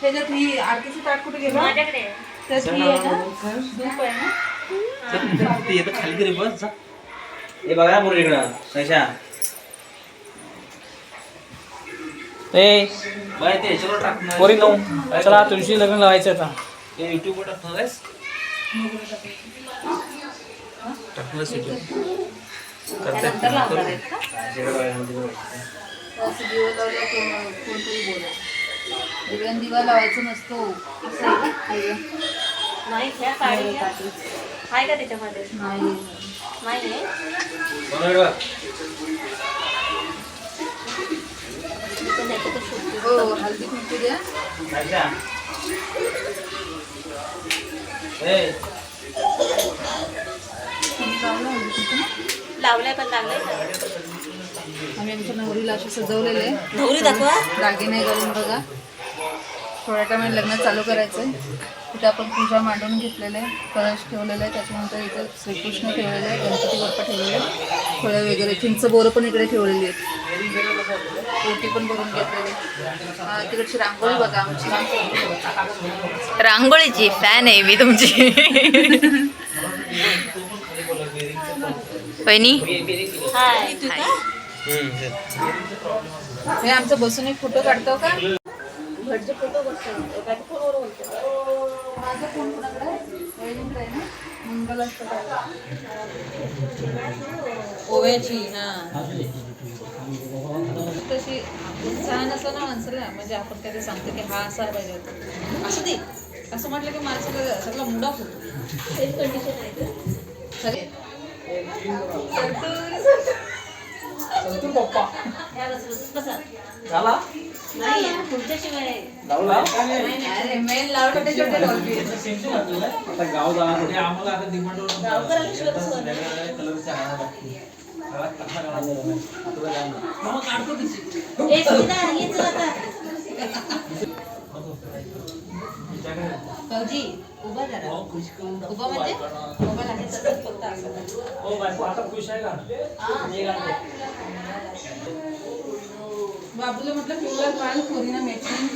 त्याच्यात ही आरतीचं ताट कुठे गेलं? माझ्याकडे आहे. त्यात ही आहे ना? सूप आहे ना? ते येतं खाली तरी बस जा. हे बघा मुरली इकडं. कशा ए बाय ते टाकणार. पोरी चला तुळशी लग्न लावायचं आता. ते युट्यूबवर टाकणार आहेस? टाकणार युट्यूब त्यानंतर लावणार आहेत का? करतात असं दिवा लावला कोण- कोणतरी बोला दिव्यान दिवा लावायचा नसतो का? दिव्या? नाही घ्या साडी घ्या. आहे का त्याच्यामध्ये नाही नाही आहे याच्यातच शोधते. हो हल्दी कुंकू द्या तुम्ही लावलं हळदी कुंकू ना? लावलंय पण लागलंय का? आम्ही आमच्या नवरीला असे सजवलेले आहे धवरी दाखवा दागिने घालून बघा थोड्या टायमाने लग्न चालू करायचं आहे तिथे आपण पूजा मांडून घेतलेलं आहे. कलश ठेवलेला आहे. त्याच्यानंतर इथे श्रीकृष्ण ठेवलेले आहे. गणपती बाप्पा ठेवलेले आहे फळं वगैरे चिंच बोरं पण इकडे ठेवलेली आहेत. ओटी पण भरून घेतलेली आहे. तिकडची रांगोळी बघा आमची. रांगोळीची? फॅन आहे मी तुमची. वहिनी? हाय. हे आमचं बसून एक फोटो काढतो का? घरचे फोटो बघतो एखाद्या फोनवर बोलतो. माझा फोन कोणाकडे आहे? ना? मंगल ओव्याची हा. तशी उत्साह नसला ना माणसाला म्हणजे आपण काय ते सांगतो की हा असा पाहिजे होता. असं दे. असं म्हटलं की माणसाला सगळा मुडा होतो. सेम कंडिशन आहे का? सगळे. बसा. झाला? भाऊजी उभा जरा. उभा म्हणजे? उभा नाही तसंच फक्त असं. हो बायको आता खुश आहे का? बाबूला म्हटलं पिवळा पान खोरीना मेथी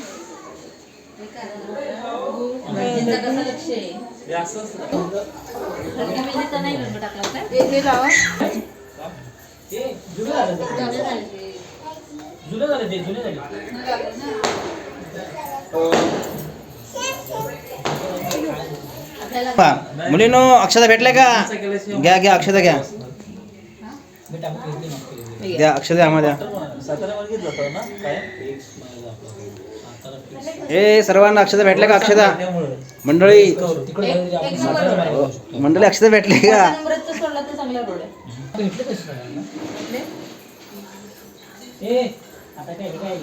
भाजींचा कसा लक्ष आहे? हे असंच हलक्या मेहंदीचा नाही रंग टाकला काय हे हे लावा. हे जुने झाले ते. झाले झाले जुने झाले ते जुने झाले. नाही लागलं ना आपल्याला मुलीनो अक्षता भेटल्या का? घ्या घ्या अक्षता घ्या. एक स्माईल आपला. सातारा ए सर्वांना अक्षता भेटल्या का अक्षता? त्यामुळे मंडळी मंडळी अक्षता भेटली का? भेटले भेटले? ए आता काय काय